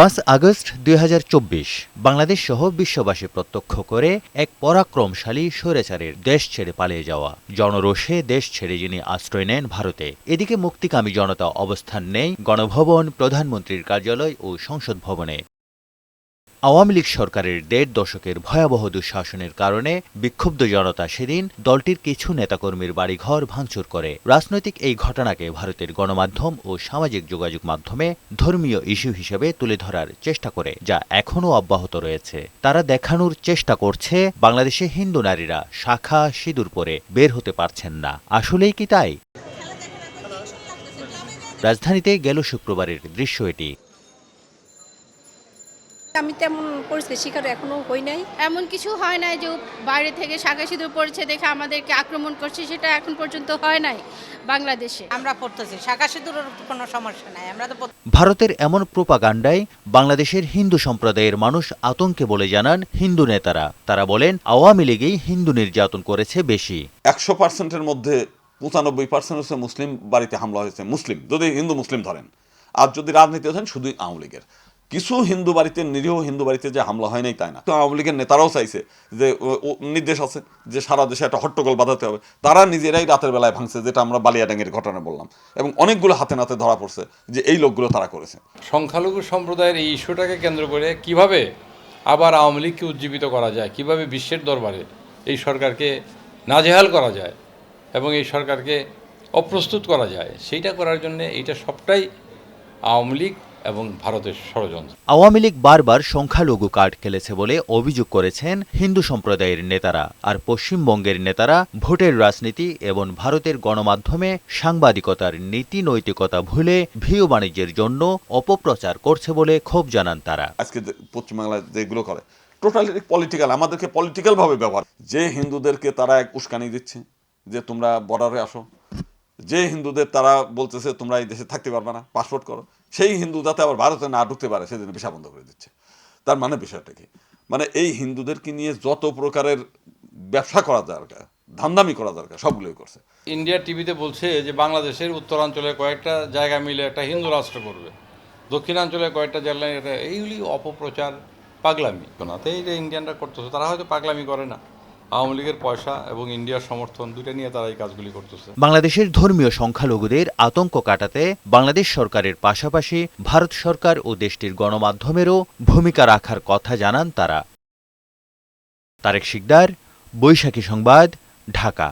পাঁচ আগস্ট দুই বাংলাদেশ সহ বিশ্ববাসী প্রত্যক্ষ করে এক পরাক্রমশালী স্বৈরাচারের দেশ ছেড়ে পালিয়ে যাওয়া। জনরোষে দেশ ছেড়ে যিনি আশ্রয় নেন ভারতে, এদিকে মুক্তিকামী জনতা অবস্থান নেই গণভবন প্রধানমন্ত্রীর কার্যালয় ও সংসদ ভবনে। আওয়ামী লীগ সরকারের দেড় দশকের ভয়াবহ দুঃশাসনের কারণে বিক্ষুব্ধ জনতা সেদিন দলটির কিছু নেতাকর্মীর বাড়িঘর ভাঙচুর করে। রাজনৈতিক এই ঘটনাকে ভারতের গণমাধ্যম ও সামাজিক যোগাযোগ মাধ্যমে ধর্মীয় ইস্যু হিসেবে তুলে ধরার চেষ্টা করে, যা এখনও অব্যাহত রয়েছে। তারা দেখানোর চেষ্টা করছে, বাংলাদেশে হিন্দু নারীরা শাখা সিঁদুর পরে বের হতে পারছেন না। আসলেই কি তাই? রাজধানীতে গেল শুক্রবারের দৃশ্য এটি। আমি তেমন পরিস্থিতির শিকার এখনও হই নাই। এমন কিছু হয় নাই যে বাইরে থেকে শাখা সিঁদুর পড়েছে দেখে আমাদেরকে আক্রমণ করছে সেটা এখন পর্যন্ত হয় নাই বাংলাদেশে। আমরা পড়তেছি শাখা সিঁদুরের কোনো সমস্যা নাই আমরা তো ভারতের এমন প্রোপাগান্ডায় বাংলাদেশের হিন্দু সম্প্রদায়ের মানুষ আতঙ্কে বলে জানান হিন্দু নেতারা। তারা বলেন আওয়ামী লীগেই হিন্দু নির্যাতন করেছে বেশি। একশো পার্সেন্টের মধ্যে পঁচানব্বই পার্সেন্ট হচ্ছে মুসলিম বাড়িতে হামলা হয়েছে মুসলিম যদি হিন্দু মুসলিম ধরেন। আর যদি রাজনীতি ধরেন শুধুই আওয়ামী লীগের। কিছু হিন্দু বাড়িতে, নিরীহ হিন্দু বাড়িতে যে হামলা হয় নাই তাই না? তো আওয়ামী লীগের নেতারাও চাইছে যে নির্দেশ আছে যে সারা দেশে একটা হট্টগোল বাঁধাতে হবে। তারা নিজেরাই রাতের বেলায় ভাঙছে, যেটা আমরা বালিয়াডাঙ্গের ঘটনা বললাম। এবং অনেকগুলো হাতে নাতে ধরা পড়ছে যে এই লোকগুলো তারা করেছে। সংখ্যালঘু সম্প্রদায়ের এই ইস্যুটাকে কেন্দ্র করে কীভাবে আবার আওয়ামী লীগকে উজ্জীবিত করা যায়, কীভাবে বিশ্বের দরবারে এই সরকারকে নাজেহাল করা যায় এবং এই সরকারকে অপ্রস্তুত করা যায়, সেইটা করার জন্য এইটা সবটাই আওয়ামী লীগ এবং ভারতের ষড়যন্ত্র। আওয়ামী লীগ বারবার সংখ্যালঘু কার্ড খেলেছে বলে অভিযোগ করেছেন হিন্দু সম্প্রদায়ের নেতারা আর পশ্চিমবঙ্গের নেতারা ভোটের রাজনীতি এবং ভারতের গণমাধ্যমে সাংবাদিকতার নীতি নৈতিকতা ভুলে ভিউ বাণিজ্যের জন্য অপপ্রচার করছে বলে ক্ষোভ জানান তারা। আজকে যে পশ্চিমবাংলায় যেগুলো করে টোটালি পলিটিক্যাল আমাদেরকে পলিটিক্যাল ভাবে ব্যবহার। যে হিন্দুদেরকে তারা এক উস্কানি দিচ্ছে যে তোমরা বর্ডারে আসো যে হিন্দুদের তারা বলতেছে তোমরা এই দেশে থাকতে পারবে না পাসপোর্ট করো সেই হিন্দু যাতে আবার ভারতে না ঢুকতে পারে, সেজন্য ভিসা বন্ধ করে দিচ্ছে। তার মানে বিষয়টা কি? মানে এই হিন্দুদেরকে নিয়ে যত প্রকারের ব্যবসা করা দরকার, ধান্দামি করা দরকার, সবগুলোই করছে। ইন্ডিয়া টিভিতে বলছে যে বাংলাদেশের উত্তরাঞ্চলে কয়েকটা জায়গা মিলে একটা হিন্দু রাষ্ট্র করবে, দক্ষিণাঞ্চলে কয়েকটা জেলায় এইগুলি অপপ্রচার, পাগলামি। না তো এইটা ইন্ডিয়ানরা করতেছে, তারা হয়তো পাগলামি করে না। আওয়ামী লীগের পয়সা এবং ইন্ডিয়ার সমর্থন নিয়ে তারা এই কাজগুলি করতেছে। বাংলাদেশের ধর্মীয় সংখ্যালঘুদের আতঙ্ক কাটাতে বাংলাদেশ সরকারের পাশাপাশি ভারত সরকার ও দেশটির গণমাধ্যমেরও ভূমিকা রাখার কথা জানান তারা। তারেক শিকদার, বৈশাখী সংবাদ, ঢাকা।